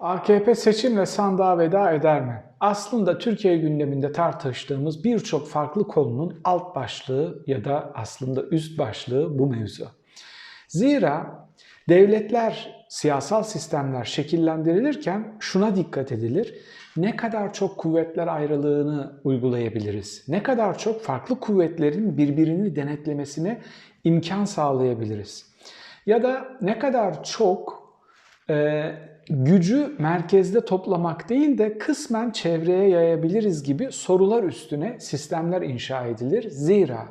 AKP seçimle sandığa veda eder mi? Aslında Türkiye gündeminde tartıştığımız birçok farklı konunun alt başlığı ya da aslında üst başlığı bu mevzu. Zira devletler, siyasal sistemler şekillendirilirken şuna dikkat edilir. Ne kadar çok kuvvetler ayrılığını uygulayabiliriz? Ne kadar çok farklı kuvvetlerin birbirini denetlemesine imkan sağlayabiliriz? Ya da ne kadar çok e, gücü merkezde toplamak değil de kısmen çevreye yayabiliriz gibi sorular üstüne sistemler inşa edilir. Zira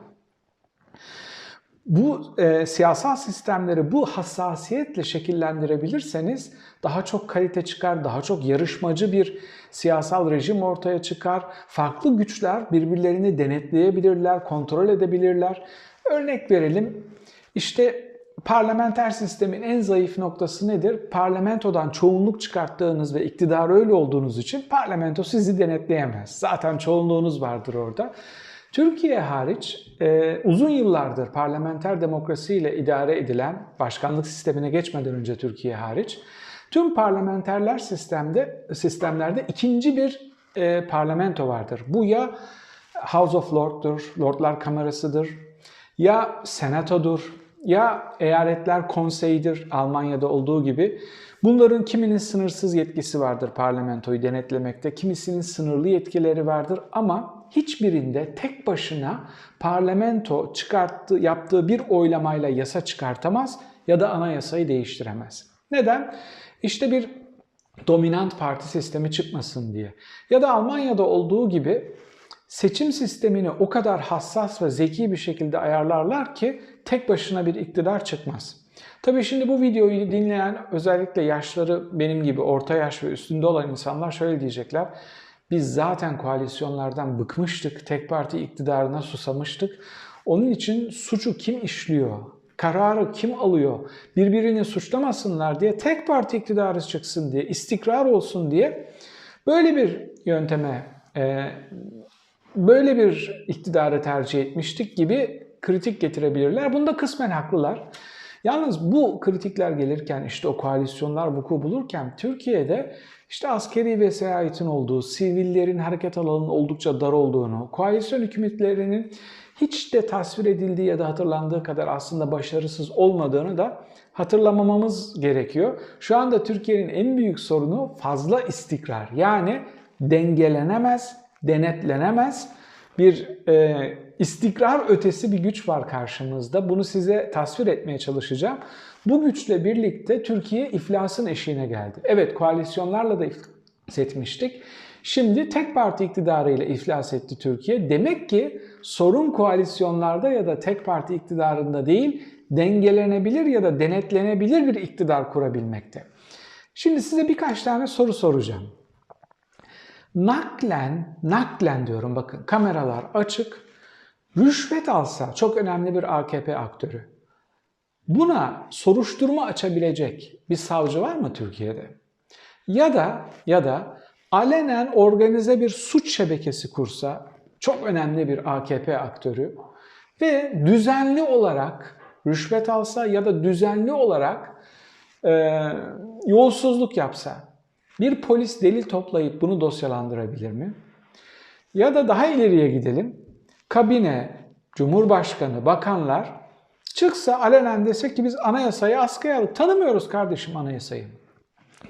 bu e, siyasal sistemleri bu hassasiyetle şekillendirebilirseniz daha çok kalite çıkar, daha çok yarışmacı bir siyasal rejim ortaya çıkar. Farklı güçler birbirlerini denetleyebilirler, kontrol edebilirler. Örnek verelim. İşte parlamenter sistemin en zayıf noktası nedir? Parlamentodan çoğunluk çıkarttığınız ve iktidar öyle olduğunuz için parlamento sizi denetleyemez. Zaten çoğunluğunuz vardır orada. Türkiye hariç e, uzun yıllardır parlamenter demokrasiyle idare edilen başkanlık sistemine geçmeden önce Türkiye hariç tüm parlamenterler sistemde sistemlerde ikinci bir e, parlamento vardır. Bu ya House of Lords'dur, Lordlar Kamerası'dır, ya Senato'dur, ya eyaletler konseyidir Almanya'da olduğu gibi. Bunların kiminin sınırsız yetkisi vardır parlamentoyu denetlemekte, kimisinin sınırlı yetkileri vardır ama hiçbirinde tek başına parlamento çıkarttığı, yaptığı bir oylamayla yasa çıkartamaz ya da anayasayı değiştiremez. Neden? İşte bir dominant parti sistemi çıkmasın diye. Ya da Almanya'da olduğu gibi seçim sistemini o kadar hassas ve zeki bir şekilde ayarlarlar ki tek başına bir iktidar çıkmaz. Tabii şimdi bu videoyu dinleyen özellikle yaşları benim gibi orta yaş ve üstünde olan insanlar şöyle diyecekler. Biz zaten koalisyonlardan bıkmıştık, tek parti iktidarına susamıştık. Onun için suçu kim işliyor, kararı kim alıyor, birbirini suçlamasınlar diye tek parti iktidarı çıksın diye, istikrar olsun diye böyle bir yönteme, e, böyle bir iktidarı tercih etmiştik gibi kritik getirebilirler. Bunda kısmen haklılar. Yalnız bu kritikler gelirken işte o koalisyonlar vuku bulurken Türkiye'de işte askeri vesayetin olduğu, sivillerin hareket alanının oldukça dar olduğunu, koalisyon hükümetlerinin hiç de tasvir edildiği ya da hatırlandığı kadar aslında başarısız olmadığını da hatırlamamamız gerekiyor. Şu anda Türkiye'nin en büyük sorunu fazla istikrar. Yani dengelenemez, denetlenemez bir e, istikrar ötesi bir güç var karşımızda. Bunu size tasvir etmeye çalışacağım. Bu güçle birlikte Türkiye iflasın eşiğine geldi. Evet koalisyonlarla da iflas etmiştik. Şimdi tek parti iktidarıyla iflas etti Türkiye. Demek ki sorun koalisyonlarda ya da tek parti iktidarında değil, dengelenebilir ya da denetlenebilir bir iktidar kurabilmekte. Şimdi size birkaç tane soru soracağım. Naklen, naklen diyorum bakın kameralar açık. Rüşvet alsa çok önemli bir AKP aktörü. Buna soruşturma açabilecek bir savcı var mı Türkiye'de? Ya da ya da alenen organize bir suç şebekesi kursa çok önemli bir AKP aktörü ve düzenli olarak rüşvet alsa ya da düzenli olarak e, yolsuzluk yapsa bir polis delil toplayıp bunu dosyalandırabilir mi? Ya da daha ileriye gidelim. Kabine, Cumhurbaşkanı, bakanlar çıksa alenen desek ki biz anayasayı askıya alıp tanımıyoruz kardeşim anayasayı.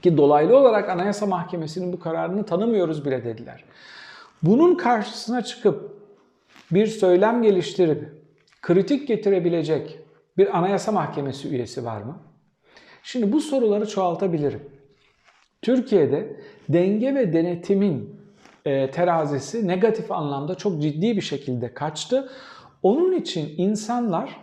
Ki dolaylı olarak Anayasa Mahkemesi'nin bu kararını tanımıyoruz bile dediler. Bunun karşısına çıkıp bir söylem geliştirip kritik getirebilecek bir Anayasa Mahkemesi üyesi var mı? Şimdi bu soruları çoğaltabilirim. Türkiye'de denge ve denetimin e, terazisi negatif anlamda çok ciddi bir şekilde kaçtı. Onun için insanlar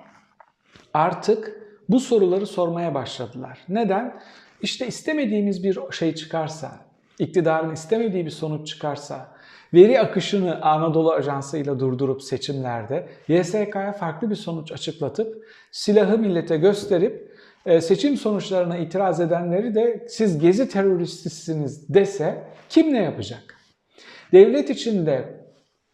artık bu soruları sormaya başladılar. Neden? İşte istemediğimiz bir şey çıkarsa, iktidarın istemediği bir sonuç çıkarsa, veri akışını Anadolu Ajansı ile durdurup seçimlerde YSK'ya farklı bir sonuç açıklatıp silahı millete gösterip seçim sonuçlarına itiraz edenleri de siz gezi teröristisiniz dese kim ne yapacak? Devlet içinde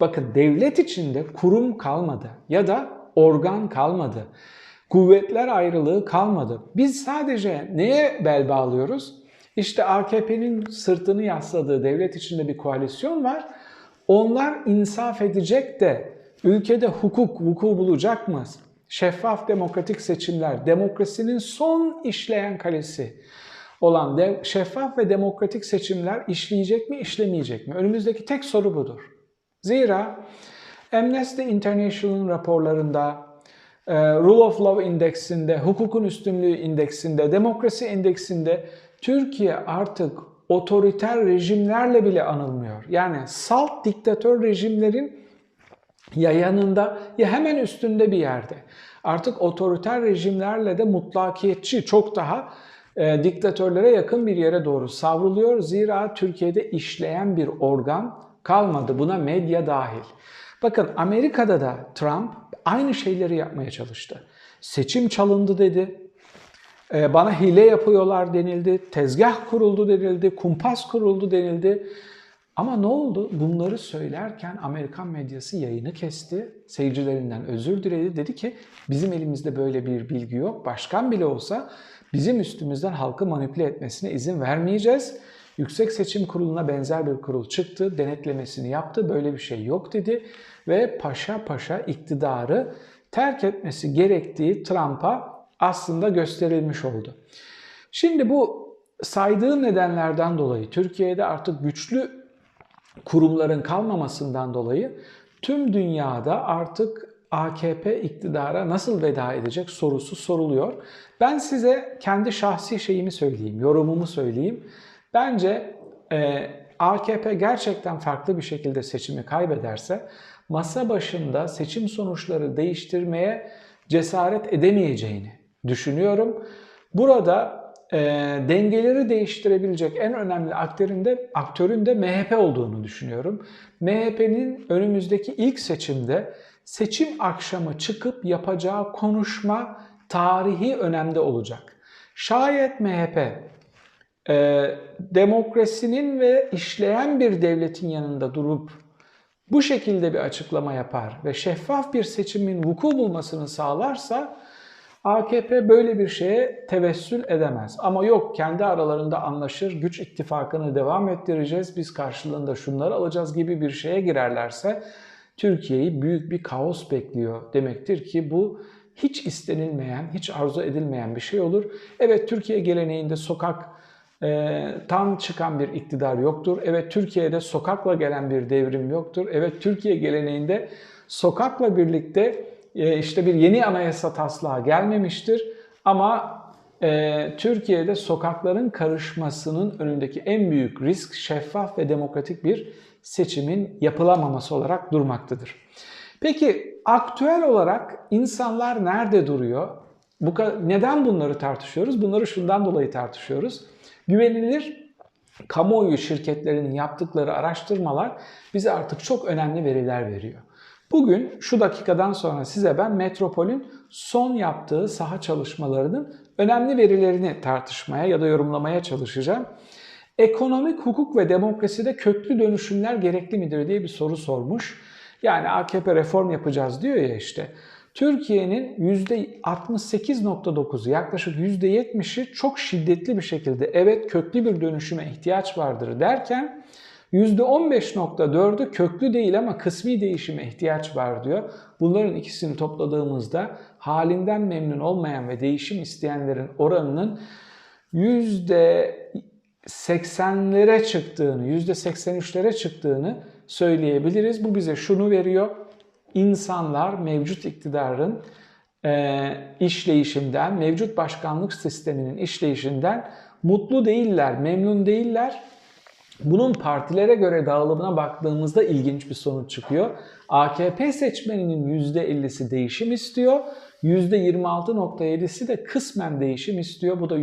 bakın devlet içinde kurum kalmadı ya da organ kalmadı. Kuvvetler ayrılığı kalmadı. Biz sadece neye bel bağlıyoruz? İşte AKP'nin sırtını yasladığı devlet içinde bir koalisyon var. Onlar insaf edecek de ülkede hukuk vuku bulacak mı? Şeffaf demokratik seçimler, demokrasinin son işleyen kalesi olan de, şeffaf ve demokratik seçimler işleyecek mi, işlemeyecek mi? Önümüzdeki tek soru budur. Zira Amnesty International'ın raporlarında, e, Rule of Law indeksinde, hukukun üstünlüğü indeksinde, demokrasi indeksinde Türkiye artık otoriter rejimlerle bile anılmıyor. Yani salt diktatör rejimlerin ya yanında ya hemen üstünde bir yerde. Artık otoriter rejimlerle de mutlakiyetçi çok daha e, diktatörlere yakın bir yere doğru savruluyor. Zira Türkiye'de işleyen bir organ kalmadı. Buna medya dahil. Bakın Amerika'da da Trump aynı şeyleri yapmaya çalıştı. Seçim çalındı dedi. E, bana hile yapıyorlar denildi. Tezgah kuruldu denildi. Kumpas kuruldu denildi. Ama ne oldu? Bunları söylerken Amerikan medyası yayını kesti. Seyircilerinden özür diledi. Dedi ki bizim elimizde böyle bir bilgi yok. Başkan bile olsa bizim üstümüzden halkı manipüle etmesine izin vermeyeceğiz. Yüksek Seçim Kurulu'na benzer bir kurul çıktı, denetlemesini yaptı, böyle bir şey yok dedi ve paşa paşa iktidarı terk etmesi gerektiği Trump'a aslında gösterilmiş oldu. Şimdi bu saydığım nedenlerden dolayı Türkiye'de artık güçlü kurumların kalmamasından dolayı tüm dünyada artık AKP iktidara nasıl veda edecek sorusu soruluyor. Ben size kendi şahsi şeyimi söyleyeyim, yorumumu söyleyeyim. Bence e, AKP gerçekten farklı bir şekilde seçimi kaybederse masa başında seçim sonuçları değiştirmeye cesaret edemeyeceğini düşünüyorum. Burada e, dengeleri değiştirebilecek en önemli aktörün de, aktörün de MHP olduğunu düşünüyorum. MHP'nin önümüzdeki ilk seçimde seçim akşamı çıkıp yapacağı konuşma tarihi önemde olacak. Şayet MHP e, demokrasinin ve işleyen bir devletin yanında durup bu şekilde bir açıklama yapar ve şeffaf bir seçimin vuku bulmasını sağlarsa AKP böyle bir şeye tevessül edemez. Ama yok kendi aralarında anlaşır, güç ittifakını devam ettireceğiz, biz karşılığında şunları alacağız gibi bir şeye girerlerse Türkiye'yi büyük bir kaos bekliyor demektir ki bu hiç istenilmeyen, hiç arzu edilmeyen bir şey olur. Evet Türkiye geleneğinde sokak e, tam çıkan bir iktidar yoktur. Evet Türkiye'de sokakla gelen bir devrim yoktur. Evet Türkiye geleneğinde sokakla birlikte işte bir yeni anayasa taslağı gelmemiştir. Ama e, Türkiye'de sokakların karışmasının önündeki en büyük risk şeffaf ve demokratik bir seçimin yapılamaması olarak durmaktadır. Peki aktüel olarak insanlar nerede duruyor? Bu neden bunları tartışıyoruz? Bunları şundan dolayı tartışıyoruz. Güvenilir kamuoyu şirketlerinin yaptıkları araştırmalar bize artık çok önemli veriler veriyor. Bugün şu dakikadan sonra size ben Metropol'ün son yaptığı saha çalışmalarının önemli verilerini tartışmaya ya da yorumlamaya çalışacağım. Ekonomik hukuk ve demokraside köklü dönüşümler gerekli midir diye bir soru sormuş. Yani AKP reform yapacağız diyor ya işte. Türkiye'nin %68.9'u yaklaşık %70'i çok şiddetli bir şekilde evet köklü bir dönüşüme ihtiyaç vardır derken %15.4'ü köklü değil ama kısmi değişime ihtiyaç var diyor. Bunların ikisini topladığımızda halinden memnun olmayan ve değişim isteyenlerin oranının %80'lere çıktığını, %83'lere çıktığını söyleyebiliriz. Bu bize şunu veriyor. İnsanlar mevcut iktidarın e, işleyişinden, mevcut başkanlık sisteminin işleyişinden mutlu değiller, memnun değiller bunun partilere göre dağılımına baktığımızda ilginç bir sonuç çıkıyor. AKP seçmeninin %50'si değişim istiyor. %26.7'si de kısmen değişim istiyor. Bu da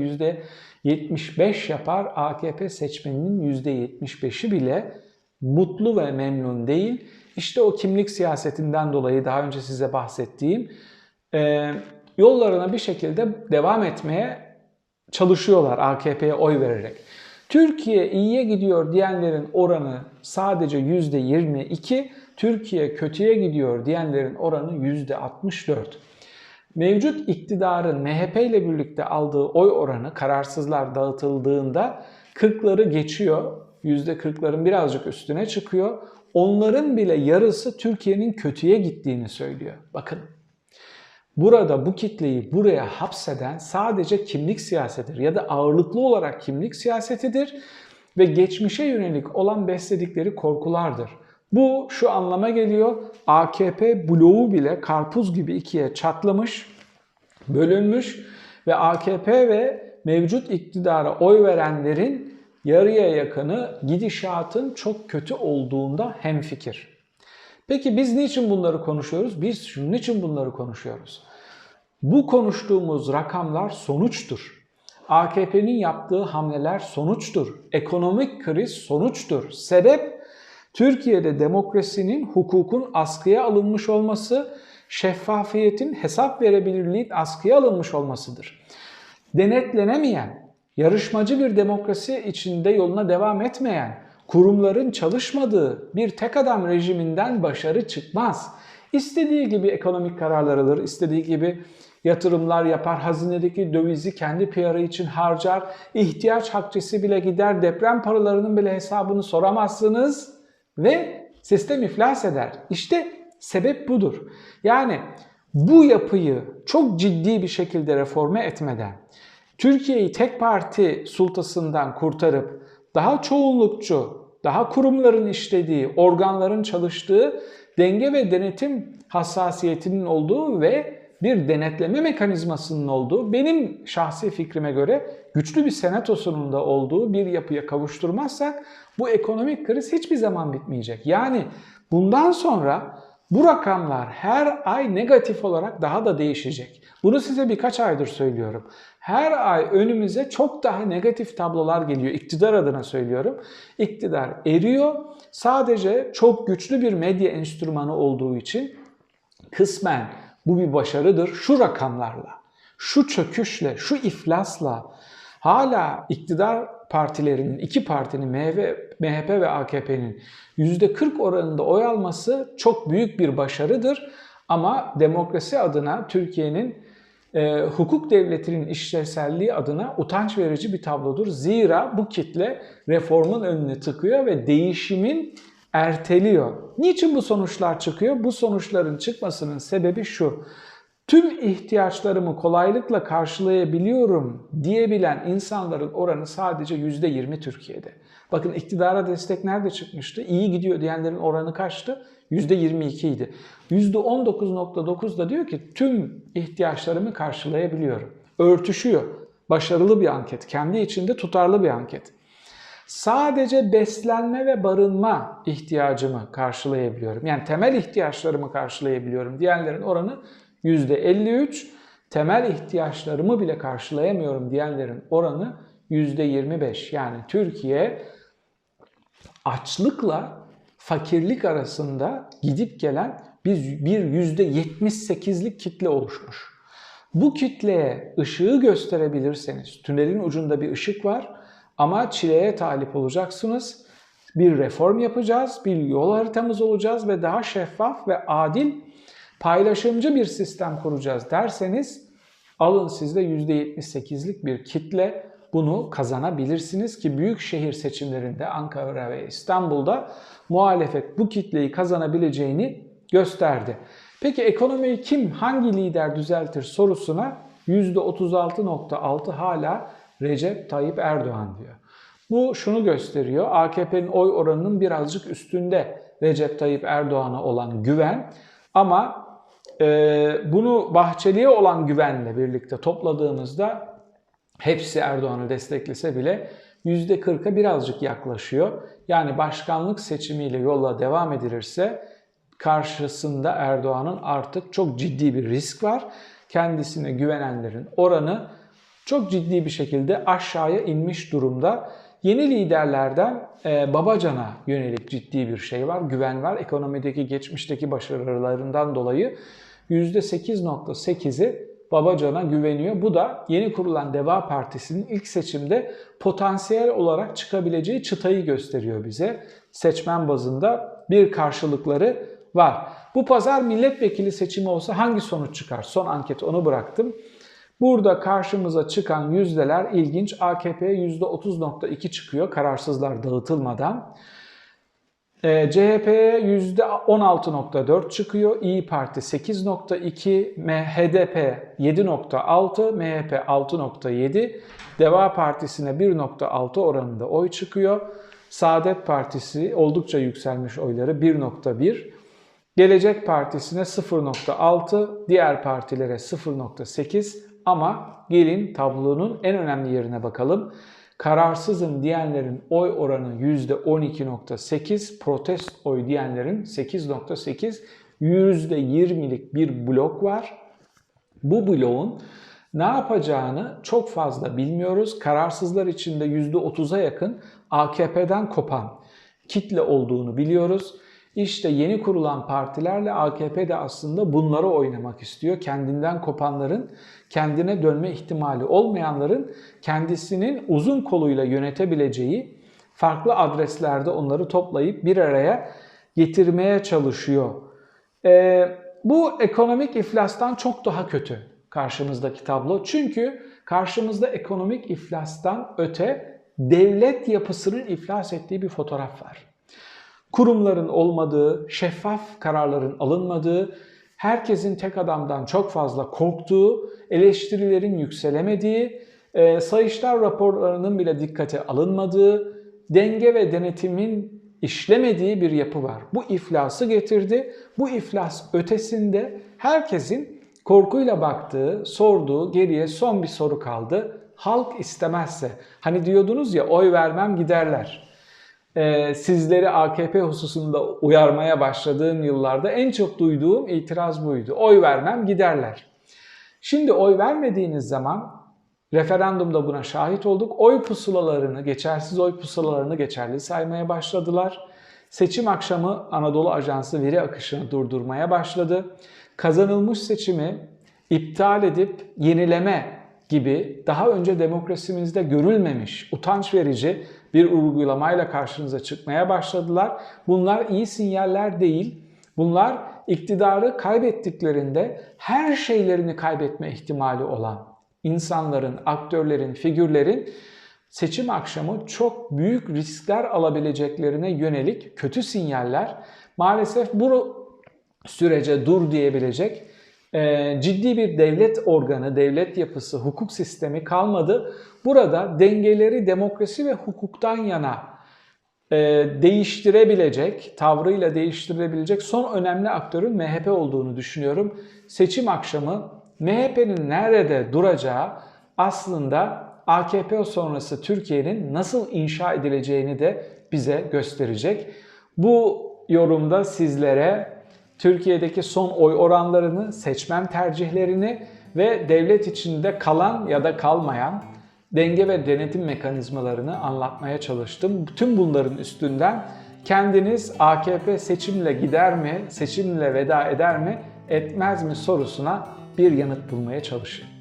%75 yapar. AKP seçmeninin %75'i bile mutlu ve memnun değil. İşte o kimlik siyasetinden dolayı daha önce size bahsettiğim e, yollarına bir şekilde devam etmeye çalışıyorlar AKP'ye oy vererek. Türkiye iyiye gidiyor diyenlerin oranı sadece %22, Türkiye kötüye gidiyor diyenlerin oranı %64. Mevcut iktidarın MHP ile birlikte aldığı oy oranı kararsızlar dağıtıldığında 40'ları geçiyor. %40'ların birazcık üstüne çıkıyor. Onların bile yarısı Türkiye'nin kötüye gittiğini söylüyor. Bakın burada bu kitleyi buraya hapseden sadece kimlik siyasetidir ya da ağırlıklı olarak kimlik siyasetidir ve geçmişe yönelik olan besledikleri korkulardır. Bu şu anlama geliyor. AKP bloğu bile karpuz gibi ikiye çatlamış, bölünmüş ve AKP ve mevcut iktidara oy verenlerin yarıya yakını gidişatın çok kötü olduğunda hemfikir. Peki biz niçin bunları konuşuyoruz? Biz şunun için bunları konuşuyoruz. Bu konuştuğumuz rakamlar sonuçtur. AKP'nin yaptığı hamleler sonuçtur. Ekonomik kriz sonuçtur. Sebep Türkiye'de demokrasinin, hukukun askıya alınmış olması, şeffafiyetin, hesap verebilirliğin askıya alınmış olmasıdır. Denetlenemeyen, yarışmacı bir demokrasi içinde yoluna devam etmeyen, kurumların çalışmadığı bir tek adam rejiminden başarı çıkmaz. İstediği gibi ekonomik kararlar alır, istediği gibi yatırımlar yapar, hazinedeki dövizi kendi PR'ı için harcar, ihtiyaç hakçesi bile gider, deprem paralarının bile hesabını soramazsınız ve sistem iflas eder. İşte sebep budur. Yani bu yapıyı çok ciddi bir şekilde reforme etmeden, Türkiye'yi tek parti sultasından kurtarıp daha çoğunlukçu, daha kurumların işlediği, organların çalıştığı denge ve denetim hassasiyetinin olduğu ve bir denetleme mekanizmasının olduğu, benim şahsi fikrime göre güçlü bir senatosunun da olduğu bir yapıya kavuşturmazsak bu ekonomik kriz hiçbir zaman bitmeyecek. Yani bundan sonra bu rakamlar her ay negatif olarak daha da değişecek. Bunu size birkaç aydır söylüyorum. Her ay önümüze çok daha negatif tablolar geliyor. İktidar adına söylüyorum. İktidar eriyor. Sadece çok güçlü bir medya enstrümanı olduğu için kısmen bu bir başarıdır. Şu rakamlarla, şu çöküşle, şu iflasla hala iktidar partilerinin, iki partinin MHP ve AKP'nin %40 oranında oy alması çok büyük bir başarıdır. Ama demokrasi adına Türkiye'nin e, hukuk devletinin işlevselliği adına utanç verici bir tablodur. Zira bu kitle reformun önüne tıkıyor ve değişimin erteliyor. Niçin bu sonuçlar çıkıyor? Bu sonuçların çıkmasının sebebi şu. Tüm ihtiyaçlarımı kolaylıkla karşılayabiliyorum diyebilen insanların oranı sadece %20 Türkiye'de. Bakın iktidara destek nerede çıkmıştı? İyi gidiyor diyenlerin oranı kaçtı? %22 idi. %19.9 da diyor ki tüm ihtiyaçlarımı karşılayabiliyorum. Örtüşüyor. Başarılı bir anket. Kendi içinde tutarlı bir anket. Sadece beslenme ve barınma ihtiyacımı karşılayabiliyorum. Yani temel ihtiyaçlarımı karşılayabiliyorum. Diğerlerin oranı %53. Temel ihtiyaçlarımı bile karşılayamıyorum diyenlerin oranı %25. Yani Türkiye açlıkla fakirlik arasında gidip gelen bir, bir %78'lik kitle oluşmuş. Bu kitleye ışığı gösterebilirseniz, tünelin ucunda bir ışık var ama çileye talip olacaksınız. Bir reform yapacağız, bir yol haritamız olacağız ve daha şeffaf ve adil paylaşımcı bir sistem kuracağız derseniz alın sizde %78'lik bir kitle bunu kazanabilirsiniz ki büyük şehir seçimlerinde Ankara ve İstanbul'da muhalefet bu kitleyi kazanabileceğini gösterdi. Peki ekonomiyi kim, hangi lider düzeltir sorusuna %36.6 hala Recep Tayyip Erdoğan diyor. Bu şunu gösteriyor. AKP'nin oy oranının birazcık üstünde Recep Tayyip Erdoğan'a olan güven ama bunu Bahçeli'ye olan güvenle birlikte topladığımızda hepsi Erdoğan'ı desteklese bile %40'a birazcık yaklaşıyor. Yani başkanlık seçimiyle yola devam edilirse karşısında Erdoğan'ın artık çok ciddi bir risk var. Kendisine güvenenlerin oranı çok ciddi bir şekilde aşağıya inmiş durumda. Yeni liderlerden e, Babacan'a yönelik ciddi bir şey var, güven var. Ekonomideki geçmişteki başarılarından dolayı %8.8'i Babacan'a güveniyor. Bu da yeni kurulan Deva Partisi'nin ilk seçimde potansiyel olarak çıkabileceği çıtayı gösteriyor bize. Seçmen bazında bir karşılıkları var. Bu pazar milletvekili seçimi olsa hangi sonuç çıkar? Son anket onu bıraktım. Burada karşımıza çıkan yüzdeler ilginç. AKP %30.2 çıkıyor kararsızlar dağıtılmadan. E, CHP'ye %16.4 çıkıyor. İyi Parti 8.2, HDP 7.6, MHP 6.7, Deva Partisi'ne 1.6 oranında oy çıkıyor. Saadet Partisi oldukça yükselmiş oyları 1.1. Gelecek Partisi'ne 0.6, diğer partilere 0.8 ama gelin tablonun en önemli yerine bakalım. Kararsızım diyenlerin oy oranı %12.8, protest oy diyenlerin 8.8, %20'lik bir blok var. Bu bloğun ne yapacağını çok fazla bilmiyoruz. Kararsızlar içinde %30'a yakın AKP'den kopan kitle olduğunu biliyoruz. İşte yeni kurulan partilerle AKP de aslında bunları oynamak istiyor. Kendinden kopanların, kendine dönme ihtimali olmayanların kendisinin uzun koluyla yönetebileceği farklı adreslerde onları toplayıp bir araya getirmeye çalışıyor. Ee, bu ekonomik iflastan çok daha kötü karşımızdaki tablo. Çünkü karşımızda ekonomik iflastan öte devlet yapısının iflas ettiği bir fotoğraf var kurumların olmadığı, şeffaf kararların alınmadığı, herkesin tek adamdan çok fazla korktuğu, eleştirilerin yükselemediği, e, sayıştay raporlarının bile dikkate alınmadığı, denge ve denetimin işlemediği bir yapı var. Bu iflası getirdi. Bu iflas ötesinde herkesin korkuyla baktığı, sorduğu, geriye son bir soru kaldı. Halk istemezse, hani diyordunuz ya oy vermem giderler e, sizleri AKP hususunda uyarmaya başladığım yıllarda en çok duyduğum itiraz buydu. Oy vermem giderler. Şimdi oy vermediğiniz zaman referandumda buna şahit olduk. Oy pusulalarını, geçersiz oy pusulalarını geçerli saymaya başladılar. Seçim akşamı Anadolu Ajansı veri akışını durdurmaya başladı. Kazanılmış seçimi iptal edip yenileme gibi daha önce demokrasimizde görülmemiş, utanç verici bir uygulamayla karşınıza çıkmaya başladılar. Bunlar iyi sinyaller değil. Bunlar iktidarı kaybettiklerinde her şeylerini kaybetme ihtimali olan insanların, aktörlerin, figürlerin seçim akşamı çok büyük riskler alabileceklerine yönelik kötü sinyaller maalesef bu sürece dur diyebilecek ciddi bir devlet organı, devlet yapısı, hukuk sistemi kalmadı. Burada dengeleri demokrasi ve hukuktan yana e, değiştirebilecek, tavrıyla değiştirebilecek son önemli aktörün MHP olduğunu düşünüyorum. Seçim akşamı MHP'nin nerede duracağı aslında AKP sonrası Türkiye'nin nasıl inşa edileceğini de bize gösterecek. Bu yorumda sizlere Türkiye'deki son oy oranlarını, seçmen tercihlerini ve devlet içinde kalan ya da kalmayan denge ve denetim mekanizmalarını anlatmaya çalıştım. Tüm bunların üstünden kendiniz AKP seçimle gider mi, seçimle veda eder mi, etmez mi sorusuna bir yanıt bulmaya çalışın.